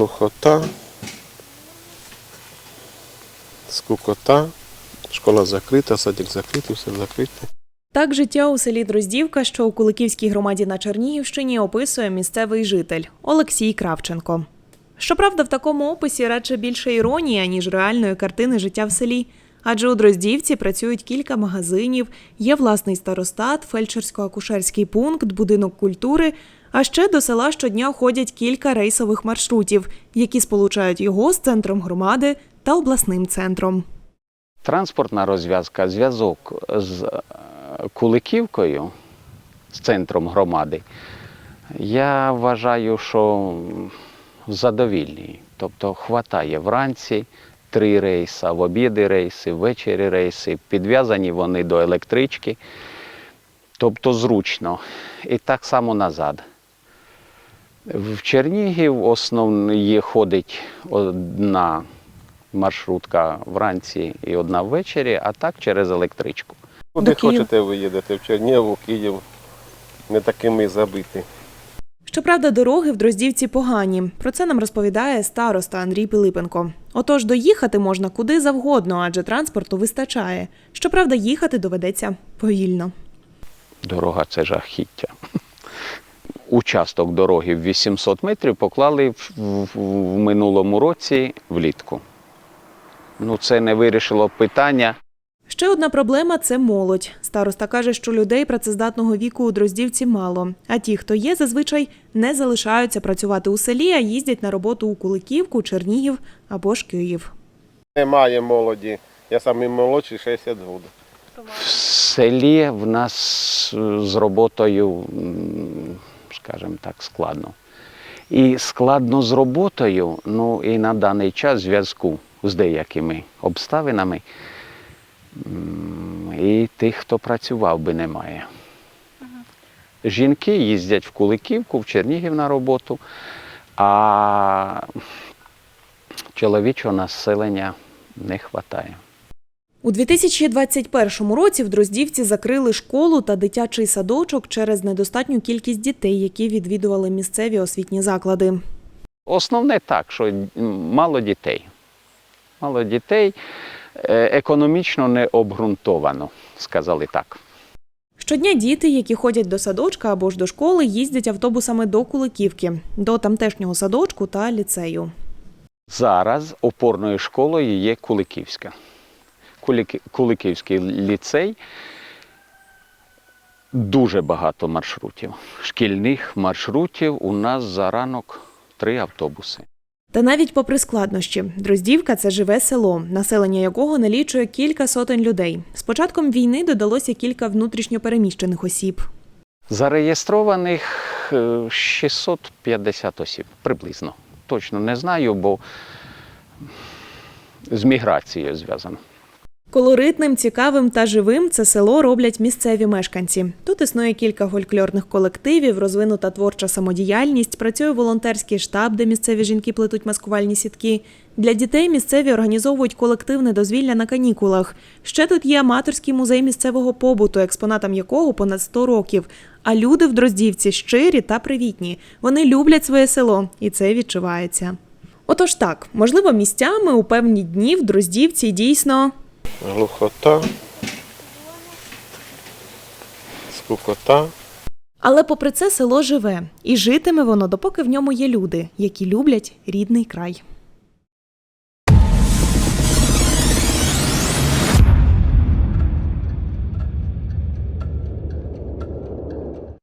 глухота, скукота, школа закрита, садик закритий, все закрите. Так життя у селі Дроздівка, що у Куликівській громаді на Чернігівщині, описує місцевий житель Олексій Кравченко. Щоправда, в такому описі радше більше іронія, ніж реальної картини життя в селі. Адже у Дроздівці працюють кілька магазинів, є власний старостат, фельдшерсько-акушерський пункт, будинок культури. А ще до села щодня ходять кілька рейсових маршрутів, які сполучають його з центром громади та обласним центром. Транспортна розв'язка, зв'язок з е, Куликівкою, з центром громади, я вважаю, що задовільний. Тобто хватає вранці три рейси, в обіди рейси, ввечері рейси, підв'язані вони до електрички. Тобто зручно. І так само назад. В Чернігів основно є ходить одна маршрутка вранці і одна ввечері, а так через електричку. Куди хочете, ви їдете, в Чернігів, у Київ. Не такими забиті. Щоправда, дороги в Дроздівці погані. Про це нам розповідає староста Андрій Пилипенко. Отож, доїхати можна куди завгодно, адже транспорту вистачає. Щоправда, їхати доведеться повільно. Дорога це жахіття. Участок дороги в 800 метрів поклали в, в- в минулому році влітку. Ну, це не вирішило питання. Ще одна проблема це молодь. Староста каже, що людей працездатного віку у Дроздівці мало. А ті, хто є, зазвичай не залишаються працювати у селі, а їздять на роботу у Куликівку, Чернігів або ж Київ. Немає молоді. Я самий молодший 60 років. В селі в нас е, з роботою, скажімо так, складно. І складно з роботою, ну і на даний час в зв'язку з деякими обставинами. І тих, хто працював би, немає. Жінки їздять в Куликівку, в Чернігів на роботу, а чоловічого населення не вистачає. У 2021 році в Дроздівці закрили школу та дитячий садочок через недостатню кількість дітей, які відвідували місцеві освітні заклади. Основне так, що мало дітей. Мало дітей економічно не обґрунтовано, сказали так. Щодня діти, які ходять до садочка або ж до школи, їздять автобусами до Куликівки, до тамтешнього садочку та ліцею. Зараз опорною школою є Куликівська. Куликівський ліцей. Дуже багато маршрутів. Шкільних маршрутів у нас за ранок три автобуси. Та навіть попри складнощі, Дроздівка це живе село, населення якого налічує кілька сотень людей. З початком війни додалося кілька внутрішньопереміщених осіб. Зареєстрованих е, 650 осіб приблизно. Точно не знаю, бо з міграцією зв'язано. Колоритним, цікавим та живим це село роблять місцеві мешканці. Тут існує кілька фольклорних колективів, розвинута творча самодіяльність, працює волонтерський штаб, де місцеві жінки плетуть маскувальні сітки. Для дітей місцеві організовують колективне дозвілля на канікулах. Ще тут є аматорський музей місцевого побуту, експонатам якого понад 100 років. А люди в Дроздівці щирі та привітні. Вони люблять своє село, і це відчувається. Отож так, можливо, місцями у певні дні в Дроздівці дійсно Глухота, скукота. Але попри це село живе, і житиме воно, допоки в ньому є люди, які люблять рідний край.